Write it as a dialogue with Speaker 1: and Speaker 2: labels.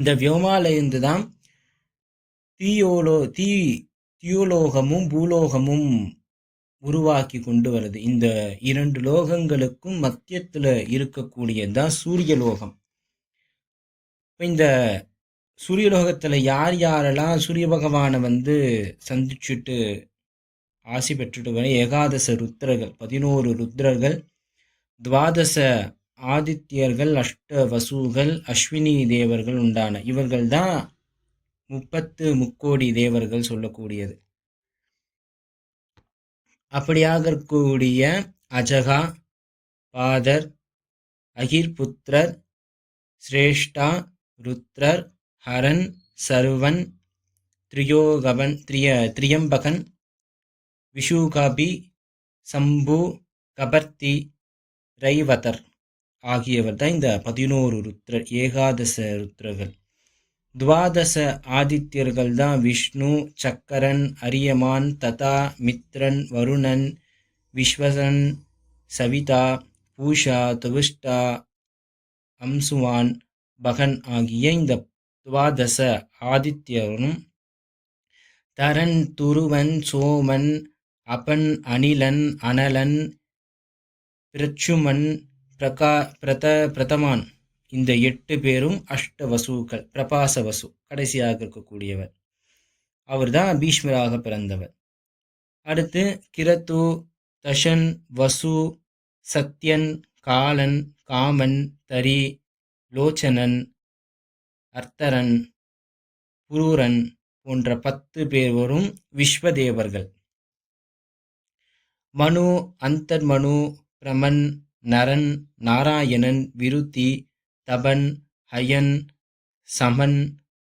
Speaker 1: இந்த வியோமாலேருந்து தான் தீயோலோ தீ தியோலோகமும் பூலோகமும் உருவாக்கி கொண்டு வருது. இந்த இரண்டு லோகங்களுக்கும் மத்தியத்தில் இருக்கக்கூடியது தான் சூரியலோகம் இப்போ இந்த சூரியலோகத்தில் யார் யாரெல்லாம் சூரிய பகவானை வந்து சந்திச்சுட்டு ஆசி பெற்றுட்டு வர ஏகாதச ருத்ரர்கள் பதினோரு ருத்ரர்கள் துவாதச ஆதித்யர்கள் அஷ்ட வசூகள் அஸ்வினி தேவர்கள் உண்டான. இவர்கள் தான் முப்பத்து முக்கோடி தேவர்கள் சொல்லக்கூடியது. அப்படியாக இருக்கக்கூடிய அஜகா பாதர் அகிர்புத்திரர் சிரேஷ்டா ருத்ரர் ஹரன் சர்வன் திரியோகவன் திரிய திரியம்பகன் விஷுகாபி சம்பு கபர்த்தி ரைவதர். ஆகியவர் தான் இந்த பதினோரு ருத்ர ஏகாதச ருத்ரர்கள். துவாதச ஆதித்யர்கள் தான் விஷ்ணு சக்கரன் அரியமான் ததா மித்ரன் வருணன் விஸ்வசன் சவிதா பூஷா துவிஷ்டா அம்சுவான் பகன் ஆகிய இந்த துவாதச ஆதித்யரும் தரன் துருவன் சோமன் அபன் அனிலன் அனலன் பிரச்சுமன் பிரகா பிரத பிரதமான். இந்த எட்டு பேரும் அஷ்ட வசுக்கள் பிரபாச வசு கடைசியாக இருக்கக்கூடியவர். அவர் தான் பீஷ்மராக பிறந்தவர். அடுத்து கிரத்து தஷன் வசு சத்யன் காலன் காமன் தரி லோச்சனன் அர்த்தரன் புரூரன் போன்ற பத்து பேர் வரும் விஸ்வதேவர்கள். மனு அந்தர்மனு பிரமன் நரன் நாராயணன் விருத்தி தபன் ஹயன் சமன்